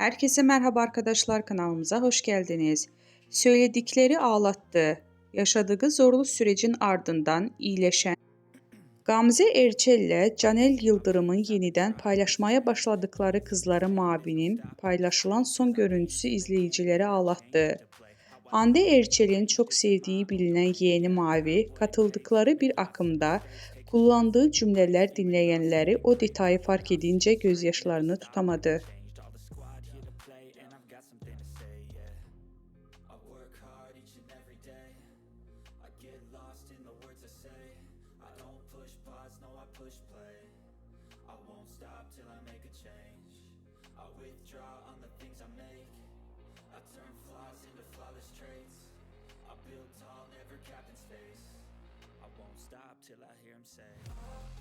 Herkese merhaba arkadaşlar kanalımıza hoş geldiniz. Söyledikleri ağlattı. Yaşadığı zorlu sürecin ardından iyileşen Gamze Erçel ile Canel Yıldırım'ın yeniden paylaşmaya başladıkları Kızları Mavi'nin paylaşılan son görüntüsü izleyicileri ağlattı. Hande Erçel'in çok sevdiği bilinen yeğeni Mavi katıldıkları bir akımda kullandığı cümleler dinleyenleri o detayı fark edince gözyaşlarını tutamadı. and I've got something to say, yeah. I work hard each and every day. I get lost in the words I say. I don't push pause, no I push play. I won't stop till I make a change. I withdraw on the things I make. I turn flaws into flawless traits. I build tall, never captain's in space. I won't stop till I hear him say.